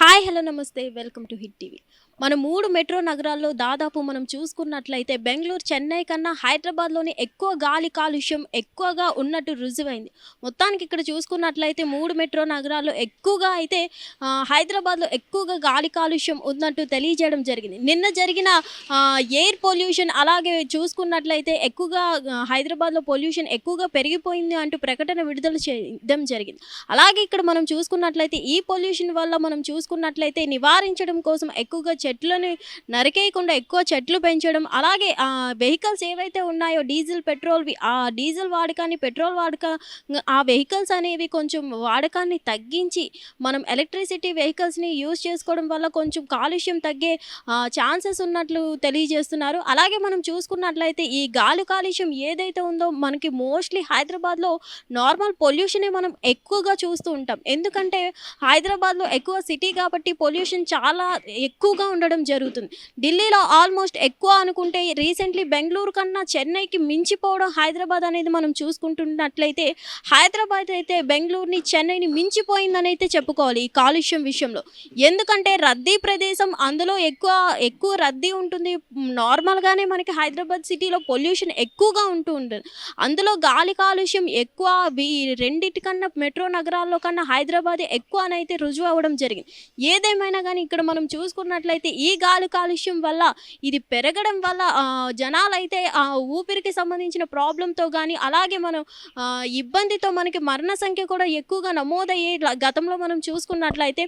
Hi hello నమస్తే. Welcome to Hit TV. మన మూడు మెట్రో నగరాల్లో దాదాపు మనం చూసుకున్నట్లయితే బెంగళూరు చెన్నై కన్నా హైదరాబాద్లోనే ఎక్కువ గాలి కాలుష్యం ఎక్కువగా ఉన్నట్టు రుజువైంది. మొత్తానికి ఇక్కడ చూసుకున్నట్లయితే మూడు మెట్రో నగరాల్లో ఎక్కువగా అయితే హైదరాబాద్లో ఎక్కువగా గాలి కాలుష్యం ఉన్నట్టు తెలియజేయడం జరిగింది. నిన్న జరిగిన ఎయిర్ పొల్యూషన్ అలాగే చూసుకున్నట్లయితే ఎక్కువగా హైదరాబాద్లో పొల్యూషన్ ఎక్కువగా పెరిగిపోయింది అంటూ ప్రకటన విడుదల చేయడం జరిగింది. అలాగే ఇక్కడ మనం చూసుకున్నట్లయితే ఈ పొల్యూషన్ వల్ల మనం చూసుకున్నట్లయితే నివారించడం కోసం ఎక్కువగా చెట్లను నరికేయకుండా ఎక్కువ చెట్లు పెంచడం అలాగే వెహికల్స్ ఏవైతే ఉన్నాయో డీజిల్ పెట్రోల్వి ఆ డీజిల్ వాడకాన్ని పెట్రోల్ వాడక ఆ వెహికల్స్ అనేవి కొంచెం వాడకాన్ని తగ్గించి మనం ఎలక్ట్రిసిటీ వెహికల్స్ని యూజ్ చేసుకోవడం వల్ల కొంచెం కాలుష్యం తగ్గే ఛాన్సెస్ ఉన్నట్లు తెలియజేస్తున్నారు. అలాగే మనం చూసుకున్నట్లయితే ఈ గాలి కాలుష్యం ఏదైతే ఉందో మనకి మోస్ట్లీ హైదరాబాద్లో నార్మల్ పొల్యూషనే మనం ఎక్కువగా చూస్తూ ఉంటాం. ఎందుకంటే హైదరాబాద్లో ఎక్కువ సిటీ కాబట్టి పొల్యూషన్ చాలా ఎక్కువగా ఉండడం జరుగుతుంది. ఢిల్లీలో ఆల్మోస్ట్ ఎక్కువ అనుకుంటే రీసెంట్లీ బెంగళూరు కన్నా చెన్నైకి మించిపోవడం హైదరాబాద్ అనేది మనం చూసుకుంటున్నట్లయితే హైదరాబాద్ అయితే బెంగళూరుని చెన్నైని మించిపోయిందని అయితే చెప్పుకోవాలి ఈ కాలుష్యం విషయంలో. ఎందుకంటే రద్దీ ప్రదేశం అందులో ఎక్కువ ఎక్కువ రద్దీ ఉంటుంది. నార్మల్గానే మనకి హైదరాబాద్ సిటీలో పొల్యూషన్ ఎక్కువగా ఉంటూ ఉంటుంది. అందులో గాలి కాలుష్యం ఎక్కువ రెండింటికన్నా రెండిటికన్నా మెట్రో నగరాల్లో కన్నా హైదరాబాద్ ఎక్కువ అని అయితే రుజువు అవ్వడం జరిగింది. ఏదేమైనా కానీ ఇక్కడ మనం చూసుకున్నట్లయితే ఈ గాలి కాలుష్యం వల్ల ఇది పెరగడం వల్ల జనాలైతే ఆ ఊపిరికి సంబంధించిన ప్రాబ్లంతో కానీ అలాగే మనం ఇబ్బందితో మనకి మరణ సంఖ్య కూడా ఎక్కువగా నమోదయ్యే గతంలో మనం చూసుకున్నట్లయితే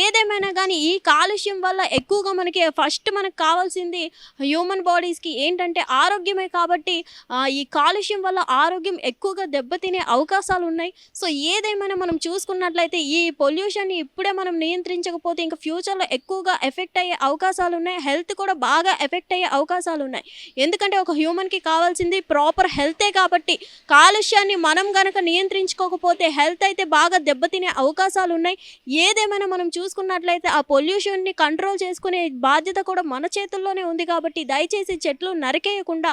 ఏదేమైనా కానీ ఈ కాలుష్యం వల్ల ఎక్కువగా మనకి ఫస్ట్ మనకు కావాల్సింది హ్యూమన్ బాడీస్కి ఏంటంటే ఆరోగ్యమే కాబట్టి ఈ కాలుష్యం వల్ల ఆరోగ్యం ఎక్కువగా దెబ్బతినే అవకాశాలు ఉన్నాయి సో ఏదేమైనా మనం చూసుకున్నట్లయితే ఈ పొల్యూషన్ ఇప్పుడే మనం నియంత్రించకపోతే ఇంకా ఫ్యూచర్లో ఎక్కువగా ఎఫెక్ట్ అయ్యే అవకాశాలు ఉన్నాయి హెల్త్ కూడా బాగా ఎఫెక్ట్ అయ్యే అవకాశాలు ఉన్నాయి ఎందుకంటే ఒక హ్యూమన్కి కావాల్సింది ప్రాపర్ హెల్తే కాబట్టి కాలుష్యాన్ని మనం గనక నియంత్రించుకోకపోతే హెల్త్ అయితే బాగా దెబ్బతినే అవకాశాలు ఉన్నాయి ఏదేమైనా మనం చూసుకున్నట్లయితే ఆ పొల్యూషన్ని కంట్రోల్ చేసుకునే బాధ్యత కూడా మన చేతుల్లోనే ఉంది కాబట్టి దయచేసి చెట్లు నరికేయకుండా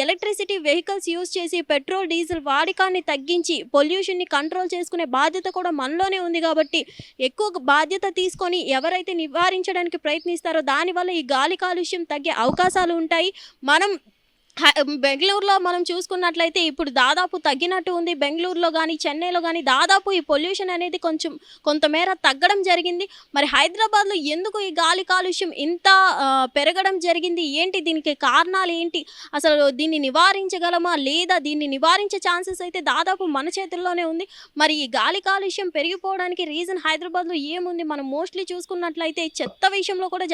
ఎలక్ట్రిసిటీ వెహికల్స్ యూజ్ చేసి పెట్రోల్ డీజిల్ వాడకాన్ని తగ్గించి పొల్యూషన్ని కంట్రోల్ చేసుకునే బాధ్యత కూడా మనలోనే ఉంది కాబట్టి ఎక్కువ బాధ్యత తీసుకొని ఎవరైతే నివారించడానికి ప్రయత్నిస్తారో దానివల్ల ఈ గాలి కాలుష్యం తగ్గే అవకాశాలు ఉంటాయి. మనం బెంగళూరులో మనం చూసుకున్నట్లయితే ఇప్పుడు దాదాపు తగ్గినట్టు ఉంది. బెంగళూరులో కానీ చెన్నైలో కానీ దాదాపు ఈ పొల్యూషన్ అనేది కొంచెం కొంతమేర తగ్గడం జరిగింది. మరి హైదరాబాద్లో ఎందుకు ఈ గాలి కాలుష్యం ఇంత పెరగడం జరిగింది? ఏంటి దీనికి కారణాలు ఏంటి? అసలు దీన్ని నివారించగలమా లేదా దీన్ని నివారించే ఛాన్సెస్ అయితే దాదాపు మన చేతుల్లోనే ఉంది. మరి ఈ గాలి కాలుష్యం పెరిగిపోవడానికి రీజన్ హైదరాబాద్లో ఏముంది? మనం మోస్ట్లీ చూసుకున్నట్లయితే చెత్త విషయంలో కూడా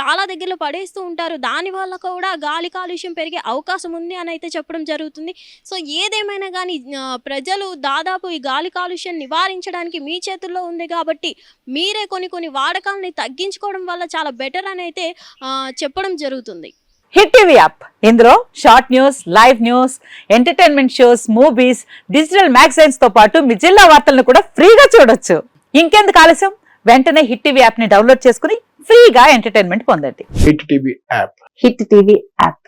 చాలా దగ్గరలో పడేస్తూ ఉంటారు. దానివల్ల కూడా గాలి కాలుష్యం పెరిగే అవకాశం ఉంది అని అయితే చెప్పడం జరుగుతుంది. సో ఏదేమైనా కానీ ప్రజలు దాదాపు ఈ గాలి కాలుష్యం నివారించడానికి మీ చేతుల్లో ఉంది కాబట్టి మీరే కొన్ని కొన్ని వాడకాలని తగ్గించుకోవడం వల్ల చాలా బెటర్ అని అయితే చెప్పడం జరుగుతుంది. Hit TV app. ఇందులో short news live news entertainment shows movies digital మ్యాగజైన్స్తో పాటు మీ జిల్లా వార్తలను కూడా ఫ్రీగా చూడొచ్చు. ఇంకెందుకు ఆలస్యం? వెంటనే హిట్ టీవీ యాప్ని డౌన్లోడ్ చేసుకుని ఫ్రీగా ఎంటర్టైన్మెంట్ పొందండి. Hit TV app. Hit TV app.